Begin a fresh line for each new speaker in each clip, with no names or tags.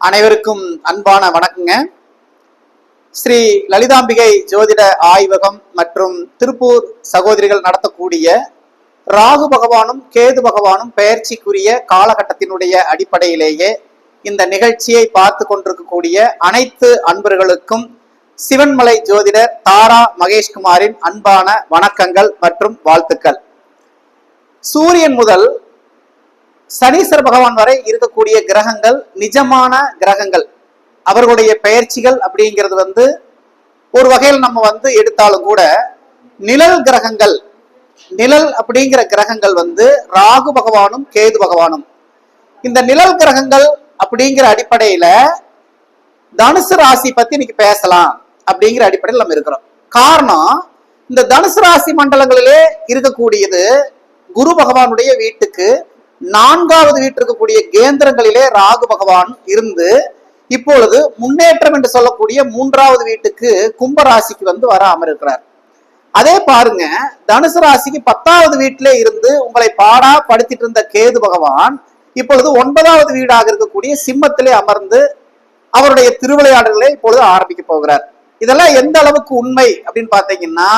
அனைவருக்கும் அன்பான வணக்கங்க. ஸ்ரீ லலிதாம்பிகை ஜோதிட ஆய்வகம் மற்றும் திருப்பூர் சகோதரிகள் நடத்தக்கூடிய ராகு பகவானும் கேது பகவானும் பெயர்ச்சிக்குரிய காலகட்டத்தினுடைய அடிப்படையிலேயே இந்த நிகழ்ச்சியை பார்த்து கொண்டிருக்கக்கூடிய அனைத்து அன்பர்களுக்கும் சிவன்மலை ஜோதிடர் தாரா மகேஷ்குமாரின் அன்பான வணக்கங்கள் மற்றும் வாழ்த்துக்கள். சூரியன் முதல் சனீஸ்வர பகவான் வரை இருக்கக்கூடிய கிரகங்கள் நிஜமான கிரகங்கள். அவர்களுடைய பெயர்ச்சிகள் அப்படிங்கிறது வந்து ஒரு வகையில் நம்ம வந்து எடுத்தாலும் கூட நிழல் கிரகங்கள் நிழல் அப்படிங்கிற கிரகங்கள் வந்து ராகு பகவானும் கேது பகவானும். இந்த நிழல் கிரகங்கள் அப்படிங்கிற அடிப்படையில தனுசு ராசி பத்தி இன்னைக்கு பேசலாம் அப்படிங்கிற அடிப்படையில் நம்ம இருக்கிறோம். காரணம் இந்த தனுசு ராசி மண்டலங்களிலே இருக்கக்கூடியது குரு பகவானுடைய வீட்டுக்கு நான்காவது வீட்டு இருக்கக்கூடிய கேந்திரங்களிலே ராகு பகவான் இருந்து இப்பொழுது முன்னேற்றம் என்று சொல்லக்கூடிய மூன்றாவது வீட்டுக்கு கும்ப ராசிக்கு வந்து வர அமர்கிறார் அதே பாருங்க தனுசு ராசிக்கு பத்தாவது வீட்டிலே இருந்து உங்களை பாடா படுத்திட்டு இருந்த கேது பகவான் இப்பொழுது ஒன்பதாவது வீடாக இருக்கக்கூடிய சிம்மத்திலே அமர்ந்து அவருடைய திருவிளையாடல்களை இப்பொழுது ஆரம்பிக்க போகிறார். இதெல்லாம் எந்த அளவுக்கு உண்மை அப்படின்னு பார்த்தீங்கன்னா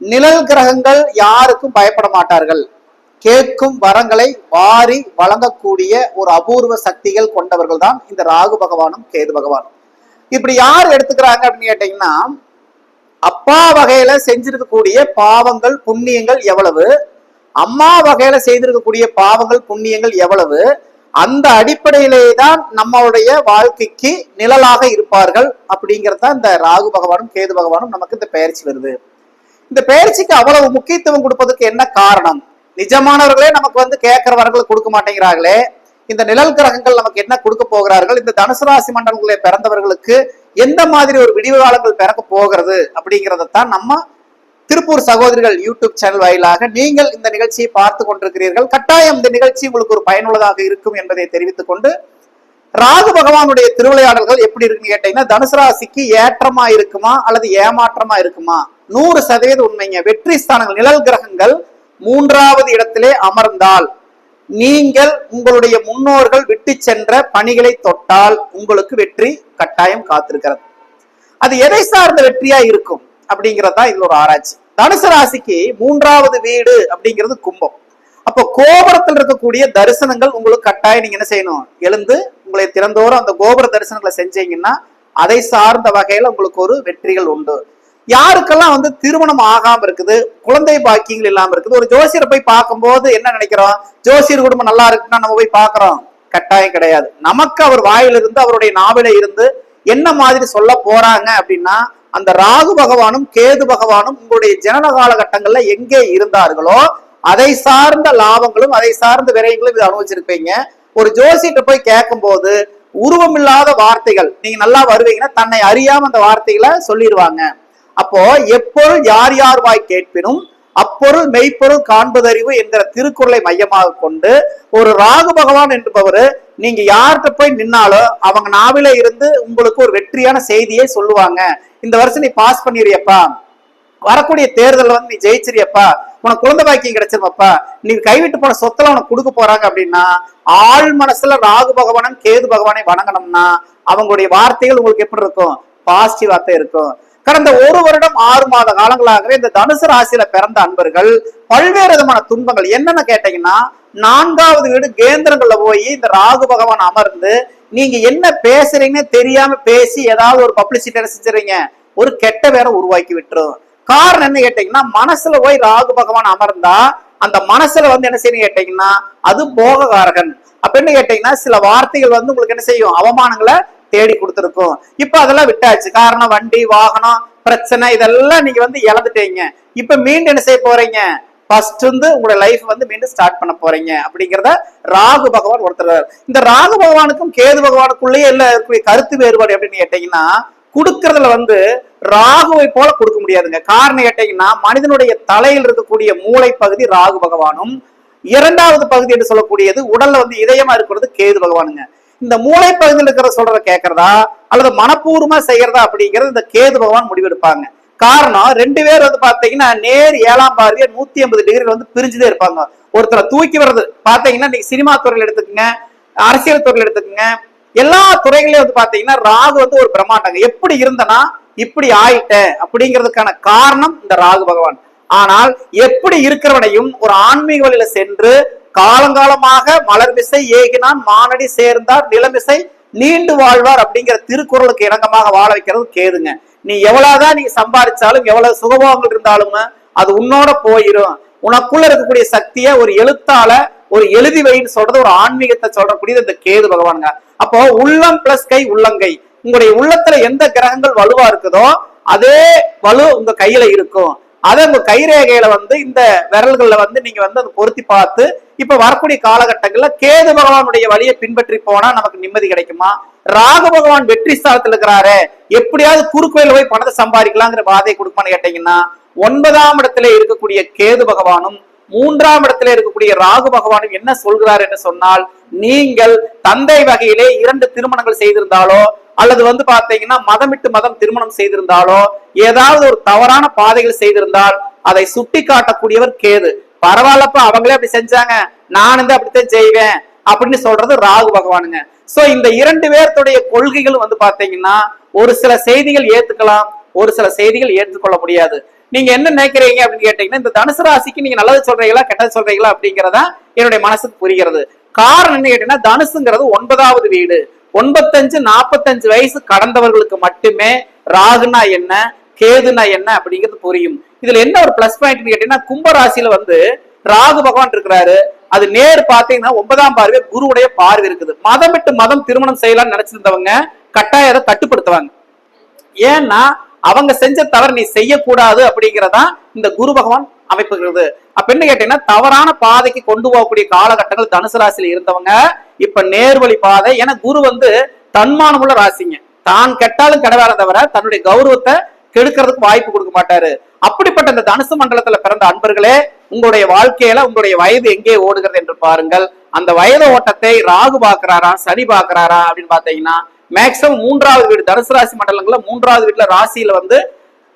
நிழல் கிரகங்கள் யாருக்கும் பயப்பட மாட்டார்கள். கேட்கும் வரங்களை வாரி வழங்கக்கூடிய ஒரு அபூர்வ சக்திகள் கொண்டவர்கள் தான் இந்த ராகு பகவானும் கேது பகவானும். இப்படி யார் எடுத்துக்கிறாங்க அப்படின்னு கேட்டீங்கன்னா அப்பா வகையில செஞ்சிருக்கக்கூடிய பாவங்கள் புண்ணியங்கள் எவ்வளவு? அம்மா வகையில செய்திருக்கக்கூடிய பாவங்கள் புண்ணியங்கள் எவ்வளவு? அந்த அடிப்படையிலே தான் நம்மளுடைய வாழ்க்கைக்கு நிழலாக இருப்பார்கள் அப்படிங்கிறது தான் இந்த ராகு பகவானும் கேது பகவானும் நமக்கு இந்த பயிற்சி வருது. இந்த பயிற்சிக்கு அவ்வளவு முக்கியத்துவம் கொடுப்பதற்கு என்ன காரணம்? நிஜமானவர்களே நமக்கு வந்து கேட்கிறவர்களுக்கு கொடுக்க மாட்டேங்கிறார்களே. இந்த நிழல் கிரகங்கள் நமக்கு என்ன கொடுக்க போகிறார்கள்? இந்த தனுசு ராசி மண்டலங்களில் பிறந்தவர்களுக்கு எந்த மாதிரி ஒரு விடிவு காலங்கள் பிறக்க போகிறது? அப்படிங்கிறதத்தான் நம்ம திருப்பூர் சகோதரிகள் யூடியூப் சேனல் வாயிலாக நீங்கள் இந்த நிகழ்ச்சியை பார்த்து கொண்டிருக்கிறீர்கள். கட்டாயம் இந்த நிகழ்ச்சி உங்களுக்கு ஒரு பயனுள்ளதாக இருக்கும் என்பதை தெரிவித்துக் கொண்டு ராகு பகவானுடைய திருவிளையாடல்கள் எப்படி இருக்குன்னு கேட்டீங்கன்னா தனுசு ராசிக்கு ஏற்றமா இருக்குமா அல்லது ஏமாற்றமா இருக்குமா? நூறு சதவீதம் உண்மைங்க. வெற்றி ஸ்தானங்கள் நிழல் கிரகங்கள் மூன்றாவது இடத்திலே அமர்ந்தால் நீங்கள் உங்களுடைய முன்னோர்கள் விட்டு சென்ற பணிகளை தொட்டால் உங்களுக்கு வெற்றி கட்டாயம் காத்திருக்கிறது. அது எதை சார்ந்த வெற்றியா இருக்கும் அப்படிங்கிறதுதான் இதுல ஒரு ஆராய்ச்சி. தனுசு ராசிக்கு மூன்றாவது வீடு அப்படிங்கிறது கும்பம். அப்போ கோபுரத்தில் இருக்கக்கூடிய தரிசனங்கள் உங்களுக்கு கட்டாயம் நீங்க என்ன செய்யணும்? எழுந்து உங்களை திறந்தோறும் அந்த கோபுர தரிசனங்களை செஞ்சீங்கன்னா அதை சார்ந்த வகையில உங்களுக்கு ஒரு வெற்றிகள் உண்டு. யாருக்கெல்லாம் வந்து திருமணம் ஆகாம இருக்குது குழந்தை பாக்கியங்கள் இல்லாம இருக்குது ஒரு ஜோசியரை போய் பார்க்கும்போது என்ன நினைக்கிறோம்? ஜோசியர் குடும்பம் நல்லா இருக்குன்னா நம்ம போய் பார்க்குறோம். கட்டாயம் கிடையாது. நமக்கு அவர் வாயிலிருந்து அவருடைய நாவில இருந்து என்ன மாதிரி சொல்ல போறாங்க அப்படின்னா அந்த ராகு பகவானும் கேது பகவானும் உங்களுடைய ஜனன காலகட்டங்கள்ல எங்கே இருந்தார்களோ அதை சார்ந்த லாபங்களும் அதை சார்ந்த விரயங்களும் இதை அனுபவிச்சிருப்பீங்க. ஒரு ஜோசியிட்ட போய் கேட்கும்போது உருவமில்லாத வார்த்தைகள் நீங்க நல்லா வருவீங்கன்னா தன்னை அறியாம அந்த வார்த்தைகளை சொல்லிடுவாங்க. அப்போ எப்பொருள் யார் யார் வாய் கேட்பினும் அப்பொருள் மெய்ப்பொருள் காண்பதறிவு என்கிற திருக்குறளை மையமாக கொண்டு ஒரு ராகு பகவான் என்பவர் நீங்க யார்கிட்ட போய் நின்னாலும் அவங்க நாவில இருந்து உங்களுக்கு ஒரு வெற்றியான செய்தியை சொல்லுவாங்க. இந்த வருஷம் நீ பாஸ் பண்ணிடுறியப்பா. வரக்கூடிய தேர்தல் வந்து நீ ஜெயிச்சிரியப்பா உனக்கு குழந்தை பாக்கியம் கிடைச்சிருப்பா நீ கைவிட்டு போன சொத்துல உனக்கு கொடுக்க போறாங்க அப்படின்னா ஆள் மனசுல ராகு பகவானும் கேது பகவானை வணங்கணும்னா அவங்களுடைய வார்த்தைகள் உங்களுக்கு எப்படி இருக்கும்? பாசிட்டிவ் வார்த்தை இருக்கும். கடந்த ஒரு வருடம் ஆறு மாத காலங்களாகவே இந்த தனுசு ராசியில பிறந்த அன்பர்கள் பல்வேறு விதமான துன்பங்கள். என்னன்னு கேட்டீங்கன்னா நான்காவது வீடு கேந்திரங்கள்ல போய் இந்த ராகு பகவான் அமர்ந்து நீங்க என்ன பேசுறீங்கன்னு தெரியாம பேசி ஏதாவது ஒரு பப்ளிசிட்டி செஞ்சுறீங்க ஒரு கெட்ட வேற உருவாக்கி விட்டுரும். காரணம் என்ன கேட்டீங்கன்னா மனசுல போய் ராகு பகவான் அமர்ந்தா அந்த மனசுல வந்து என்ன செய்யணும் கேட்டீங்கன்னா அது போககாரகன் அப்ப என்ன கேட்டீங்கன்னா சில வார்த்தைகள் வந்து உங்களுக்கு என்ன செய்யும்? அவமானங்களை தேடி கொடுத்துருக்கும். இப்போ அதெல்லாம் விட்டாச்சு. காரணம் வண்டி வாகனம் பிரச்சனை இதெல்லாம் நீங்க வந்து இழந்துட்டீங்க. இப்ப மீண்டும் என்ன செய்ய போறீங்க? ஃபர்ஸ்ட் வந்து உங்களோட லைஃப் வந்து மீண்டும் ஸ்டார்ட் பண்ண போறீங்க. அப்படிங்கிறத ராகு பகவான் ஒருத்தர் இந்த ராகு பகவானுக்கும் கேது பகவானுக்குள்ளேயே எல்லாம் இருக்கக்கூடிய கருத்து வேறுபாடு அப்படின்னு கேட்டீங்கன்னா கொடுக்கறதுல வந்து ராகுவை போல கொடுக்க முடியாதுங்க. காரணம் கேட்டீங்கன்னா மனிதனுடைய தலையில் இருக்கக்கூடிய மூளை பகுதி ராகு பகவானும் இரண்டாவது பகுதி என்று சொல்லக்கூடியது உடல்ல வந்து இதயமா இருக்கிறது கேது பகவானுங்க. இந்த மூளை பகுதியில் இருக்கிற சொல்றத கேட்கறதா? அல்லது மனப்பூர்வமா செய்யறதா அப்படிங்கிறது இந்த கேது பகவான் முடிவெடுப்பாங்க. காரணம் ரெண்டு பேர் வந்து பாத்தீங்கன்னா நேர் ஏழாம் பார்வையை நூத்தி ஐம்பது டிகிரி வந்து பிரிஞ்சுதே இருப்பாங்க. ஒருத்தரை தூக்கி வர்றது பாத்தீங்கன்னா இன்னைக்கு சினிமா துறையில எடுத்துக்கங்க அரசியல் துறையில எடுத்துக்கோங்க எல்லா துறைகளையும் வந்து பாத்தீங்கன்னா ராகு வந்து ஒரு பிரம்மாண்டங்க. எப்படி இருந்தனா இப்படி ஆயிட்டேன் அப்படிங்கிறதுக்கான காரணம் இந்த ராகு பகவான். ஆனால் எப்படி இருக்கிறவனையும் ஒரு ஆன்மீக வழியில சென்று காலங்காலமாக மலர்மிசை ஏகினான் மானடி சேர்ந்தார் நிலமிசை நீண்டு வாழ்வார் அப்படிங்கிற திருக்குறளுக்கு இணக்கமாக வாழ வைக்கிறது கேதுங்க. நீ எவ்வளவுதான் நீ சம்பாதிச்சாலும் எவ்வளவு சுகபோகங்கள் இருந்தாலும் அது உன்னோட போயிடும் உனக்குள்ள இருக்கக்கூடிய சக்தியை ஒரு எழுத்தால ஒரு எழுதி வைன்னு சொல்றது ஒரு ஆன்மீகத்தை சொல்றக்கூடியது இந்த கேது பகவானுங்க. அப்போ உள்ளம் பிளஸ் கை உள்ளங்கை. உங்களுடைய உள்ளத்துல எந்த கிரகங்கள் வலுவா இருக்குதோ அதே வலு உங்க கையில இருக்கும். அதை உங்க கைரேகையில வந்து இந்த விரல்கள்ல வந்து நீங்க வந்து அதை பொருத்தி பார்த்து இப்ப வரக்கூடிய காலகட்டங்கள்ல கேது பகவானுடைய வழியை பின்பற்றி போனா நமக்கு நிம்மதி கிடைக்குமா? ராகு பகவான் வெற்றி ஸ்தானத்தில் இருக்கிறாரு எப்படியாவது குறுக்கோயில போய் பணத்தை சம்பாதிக்கலாங்கிற பாதையை கொடுப்பான்னு கேட்டீங்கன்னா ஒன்பதாம் இடத்துல இருக்கக்கூடிய கேது பகவானும் மூன்றாம் இடத்துல இருக்கக்கூடிய ராகு பகவானும் என்ன சொல்கிறார் என்று சொன்னால் நீங்கள் தந்தை வகையிலே இரண்டு திருமணங்கள் செய்திருந்தாலோ அல்லது வந்து பாத்தீங்கன்னா மதம் விட்டு மதம் திருமணம் செய்திருந்தாலோ ஏதாவது ஒரு தவறான பாதைகள் செய்திருந்தால் அதை சுட்டி காட்டக்கூடியவர் கேது. பரவாயில்லப்பா அவங்களே அப்படி செஞ்சாங்க. நான் வந்து அப்படித்தான் செய்வேன் அப்படின்னு சொல்றது ராகு பகவானுங்க. சோ இந்த இரண்டு பேர்த்துடைய கொள்கைகள் வந்து பாத்தீங்கன்னா ஒரு சில செய்திகள் ஏத்துக்கலாம் ஒரு சில செய்திகள் ஏற்றுக்கொள்ள முடியாது. நீங்க என்ன நினைக்கிறீங்க அப்படின்னு கேட்டீங்கன்னா இந்த தனுசு ராசிக்கு நீங்க நல்லது சொல்றீங்களா கெட்டது சொல்றீங்களா அப்படிங்கறதா என்னுடைய மனசுக்கு புரிகிறது. காரணம் என்ன கேட்டீங்கன்னா தனுசுங்கிறது ஒன்பதாவது வீடு. ஒன்பத்தஞ்சு நாற்பத்தஞ்சு வயசு கடந்தவர்களுக்கு மட்டுமே ராகுனா என்ன கேதுனா என்ன அப்படிங்கிறது புரியும். இதுல என்ன ஒரு பிளஸ் பாயிண்ட் கேட்டீங்கன்னா கும்பராசியில வந்து ராகு பகவான் இருக்கிறாரு. அது நேர் பாத்தீங்கன்னா ஒன்பதாம் பார்வை குருவுடைய பார்வை இருக்குது. மதம் விட்டு மதம் திருமணம் செய்யலாம்னு நினைச்சிருந்தவங்க கட்டாயத்தை கட்டுப்படுத்துவாங்க ஏன்னா அவங்க செஞ்ச தவறு நீ செய்யக்கூடாது அப்படிங்கிறதான் இந்த குரு பகவான் அமைப்புகிறது. அப்ப என்ன கேட்டீங்கன்னா தவறான பாதைக்கு கொண்டு போகக்கூடிய காலகட்டங்கள் தனுசு ராசியில இருந்தவங்க இப்ப நேர்வழி பாதை ஏன்னா குரு வந்து தன்மானமுள்ள ராசிங்க. தான் கெட்டாலும் கிடைவார தவிர தன்னுடைய கௌரவத்தை கெடுக்கிறதுக்கு வாய்ப்பு கொடுக்க மாட்டாரு. அப்படிப்பட்ட இந்த தனுசு மண்டலத்துல பிறந்த அன்பர்களே உங்களுடைய வாழ்க்கையில உங்களுடைய வயது எங்கே ஓடுகிறது என்று பாருங்கள். அந்த வயது ஓட்டத்தை ராகு பாக்குறாரா சனி பாக்குறாரா அப்படின்னு பாத்தீங்கன்னா மேக்சிமம் மூன்றாவது வீடு தனுசு ராசி மண்டலங்கள்ல மூன்றாவது வீட்டுல ராசியில வந்து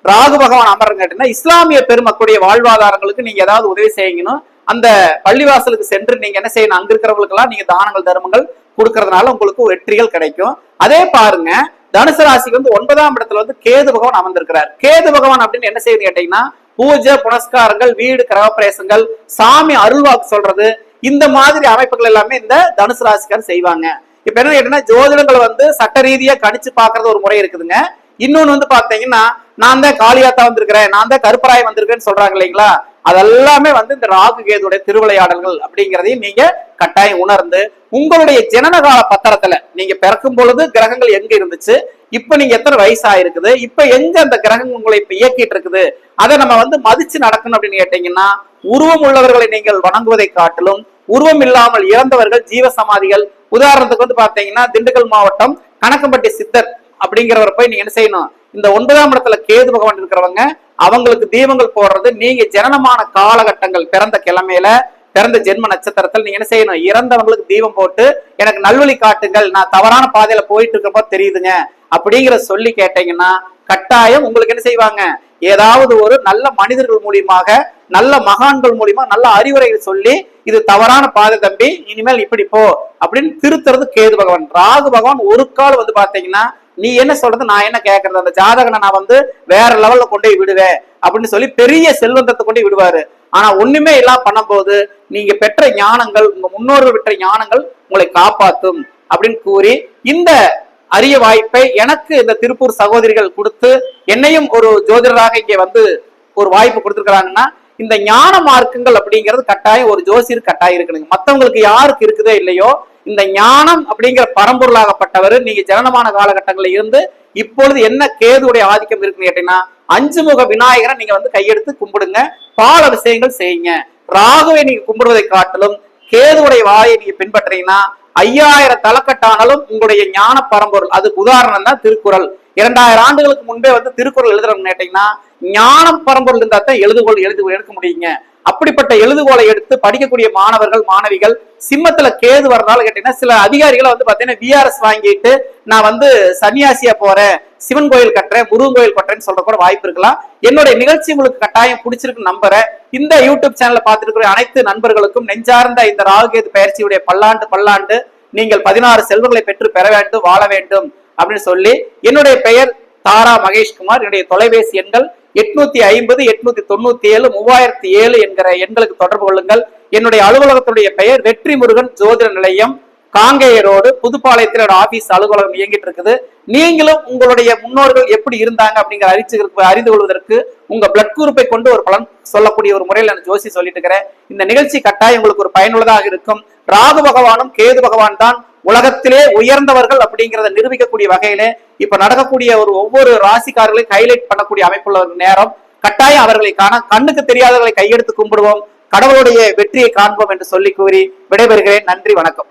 ராகு பகவான் அமர்றங்க கேட்டீங்கன்னா இஸ்லாமிய பெருமக்களுடைய வாழ்வாதாரங்களுக்கு நீங்க ஏதாவது உதவி செய்யணும். அந்த பள்ளிவாசலுக்கு சென்று நீங்க என்ன செய்யணும்? அங்க இருக்கிறவங்களுக்கெல்லாம் நீங்க தானங்கள் தர்மங்கள் கொடுக்கறதுனால உங்களுக்கு வெற்றிகள் கிடைக்கும். அதே பாருங்க தனுசு ராசிக்கு வந்து ஒன்பதாம் இடத்துல வந்து கேது பகவான் அமர்ந்திருக்கிறார். கேது பகவான் அப்படின்னு என்ன செய்யுது கேட்டீங்கன்னா பூஜை புனஸ்காரங்கள் வீடு கிரகப்பிரேசங்கள் சாமி அருள்வாக்கு சொல்றது இந்த மாதிரி அமைப்புகள் எல்லாமே இந்த தனுசு ராசிக்கார் செய்வாங்க. இப்ப என்ன கேட்டீங்கன்னா ஜோதிடங்கள் வந்து சட்ட ரீதியா கணிச்சு பாக்குறது ஒரு முறை இருக்குதுங்க. இன்னொன்னு வந்து பாத்தீங்கன்னா நான் தான் காளியாத்தா வந்திருக்கிறேன் நான் தான் கருப்பராய் வந்திருக்கேன்னு சொல்றாங்க இல்லைங்களா? அதெல்லாமே வந்து இந்த ராகு கேதுடைய திருவிளையாடல்கள் அப்படிங்கிறதையும் நீங்க கட்டாயம் உணர்ந்து உங்களுடைய ஜனனகால பத்திரத்துல நீங்க பிறக்கும் பொழுது கிரகங்கள் எங்க இருந்துச்சு? இப்ப நீங்க எத்தனை வயசு ஆயிருக்குது இப்ப எங்க அந்த கிரகம் உங்களை இப்ப இயக்கிட்டு இருக்குது? அதை நம்ம வந்து மதிச்சு நடக்கணும் அப்படின்னு கேட்டீங்கன்னா உருவம் உள்ளவர்களை நீங்கள் வணங்குவதை காட்டிலும் உருவம் இல்லாமல் இறந்தவர்கள் ஜீவ சமாதிகள் உதாரணத்துக்கு வந்து பாத்தீங்கன்னா திண்டுக்கல் மாவட்டம் கணக்கம்பட்டி சித்தர் அப்படிங்கிறவரை போய் நீங்க என்ன செய்யணும்? இந்த ஒன்பதாம் இடத்துல கேது பகவான் இருக்கிறவங்க அவங்களுக்கு தீபங்கள் போடுறது நீங்க ஜனனமான காலகட்டங்கள் பிறந்த கிழமையில பிறந்த ஜென்ம நட்சத்திரத்தில் நீங்க என்ன செய்யணும்? இறந்தவங்களுக்கு தீபம் போட்டு எனக்கு நல்வழி காட்டுங்கள் நான் தவறான பாதையில போயிட்டு இருக்கப்ப தெரியுதுங்க அப்படிங்கிற சொல்லி கேட்டீங்கன்னா கட்டாயம் உங்களுக்கு என்ன செய்வாங்க? ஏதாவது ஒரு நல்ல மனிதர்கள் மூலியமாக நல்ல மகான்கள் மூலியமா நல்ல அறிவுரைகள் சொல்லி இது தவறான பாதை தம்பி இனிமேல் இப்படி போ அப்படின்னு திருத்துறது கேது பகவான். ராகு பகவான் ஒரு கால் வந்து பாத்தீங்கன்னா நீ என்ன சொல்றது நான் என்ன கேட்கறது அந்த ஜாதகனை நான் வந்து வேற லெவல்ல கொண்டு போய் விடுவேன் அப்படின்னு சொல்லி பெரிய செல்வந்தத்தை கொண்டு விடுவாரு. ஆனா ஒண்ணுமே எல்லாம் பண்ணும்போது நீங்க பெற்ற ஞானங்கள் உங்க முன்னோர்கள் பெற்ற ஞானங்கள் உங்களை காப்பாத்தும் அப்படின்னு கூறி இந்த அரிய வாய்ப்பை எனக்கு இந்த திருப்பூர் சகோதரிகள் கொடுத்து என்னையும் ஒரு ஜோதிடராக இங்கே வந்து ஒரு வாய்ப்பு கொடுத்துருக்கிறாங்கன்னா இந்த ஞான மார்க்கங்கள் அப்படிங்கிறது கட்டாயம் ஒரு ஜோசியர் கட்டாயம் இருக்கணுங்க. மத்தவங்களுக்கு யாருக்கு இருக்குதோ இல்லையோ இந்த ஞானம் அப்படிங்கிற பரம்பொருளாகப்பட்டவர் நீங்க ஜனனமான காலகட்டங்களில் இருந்து இப்பொழுது என்ன கேதுடைய ஆதிக்கம் இருக்குன்னு கேட்டீங்கன்னா அஞ்சு முக விநாயகரை நீங்க வந்து கையெடுத்து கும்பிடுங்க பால விஷயங்கள் செய்யுங்க. ராகுவை நீங்க கும்பிடுவதை காட்டிலும் கேதுவுடைய வாயை நீங்க பின்பற்றீங்கன்னா ஐயாயிரம் தலைக்கட்டானாலும் உங்களுடைய ஞான பரம்பொருள் அதுக்கு உதாரணம் தான் திருக்குறள். இரண்டாயிரம் ஆண்டுகளுக்கு முன்பே வந்து திருக்குறள் எழுதுறோம்னு கேட்டீங்கன்னா ஞானம் பரம்பொருள் இருந்தால் தான் எழுதுகோள் எழுது எடுக்க முடியுங்க. அப்படிப்பட்ட எழுதுகோலை எடுத்து படிக்கக்கூடிய மாணவர்கள் மாணவிகள் சிம்மத்துல கேது வரனால கேட்டீங்கன்னா சில அதிகாரிகளை வந்து பாத்தீங்கன்னா விஆர்எஸ் வாங்கிட்டு நான் வந்து சன்னியாசியா போறேன் சிவன் கோயில் கட்டுறேன் முருகன் கோயில் கட்டுறேன்னு சொல்ற கூட வாய்ப்பு இருக்கலாம். என்னுடைய நிகழ்ச்சி உங்களுக்கு கட்டாயம் பிடிச்சிருக்கு நம்புறேன். இந்த யூடியூப் சேனலை பார்த்துட்டு அனைத்து நண்பர்களுக்கும் நெஞ்சார்ந்த இந்த ராகுகேது பயிற்சியுடைய பல்லாண்டு பல்லாண்டு நீங்கள் பதினாறு செல்வங்களை பெற்று பெற வேண்டும் வாழ வேண்டும் அப்படின்னு சொல்லி என்னுடைய பெயர் தாரா மகேஷ்குமார் என்னுடைய தொலைபேசி எண்கள் எட்நூத்தி ஐம்பது எட்நூத்தி தொண்ணூத்தி ஏழு மூவாயிரத்தி ஏழு என்கிற எண்களுக்கு தொடர்பு கொள்ளுங்கள். என்னுடைய அலுவலகத்துடைய பெயர் வெற்றி முருகன் ஜோதிட நிலையம். காங்கேயரோடு புதுப்பாளையத்தில் ஆபீஸ் அலுவலகம் இயங்கிட்டு இருக்குது நீங்களும் உங்களுடைய முன்னோர்கள் எப்படி இருந்தாங்க அப்படிங்கிற அறிச்சு அறிந்து கொள்வதற்கு உங்க பிளட் குரூப்பை கொண்டு ஒரு பலன் சொல்லக்கூடிய ஒரு முறையில் நான் ஜோசி சொல்லிட்டு இருக்கிறேன். இந்த நிகழ்ச்சி கட்டாயம் உங்களுக்கு ஒரு பயனுள்ளதாக இருக்கும். ராகு பகவானும் கேது பகவான் தான் உலகத்திலே உயர்ந்தவர்கள் அப்படிங்கிறத நிரூபிக்கக்கூடிய வகையில இப்ப நடக்கக்கூடிய ஒரு ஒவ்வொரு ராசிக்காரர்களையும் ஹைலைட் பண்ணக்கூடிய அமைப்புள்ள ஒரு நேரம் கட்டாயம் அவர்களை காண கண்ணுக்கு தெரியாதவர்களை கையெடுத்து கும்பிடுவோம். கடவுளுடைய வெற்றியை காண்போம் என்று சொல்லி கூறி விடைபெறுகிறேன். நன்றி வணக்கம்.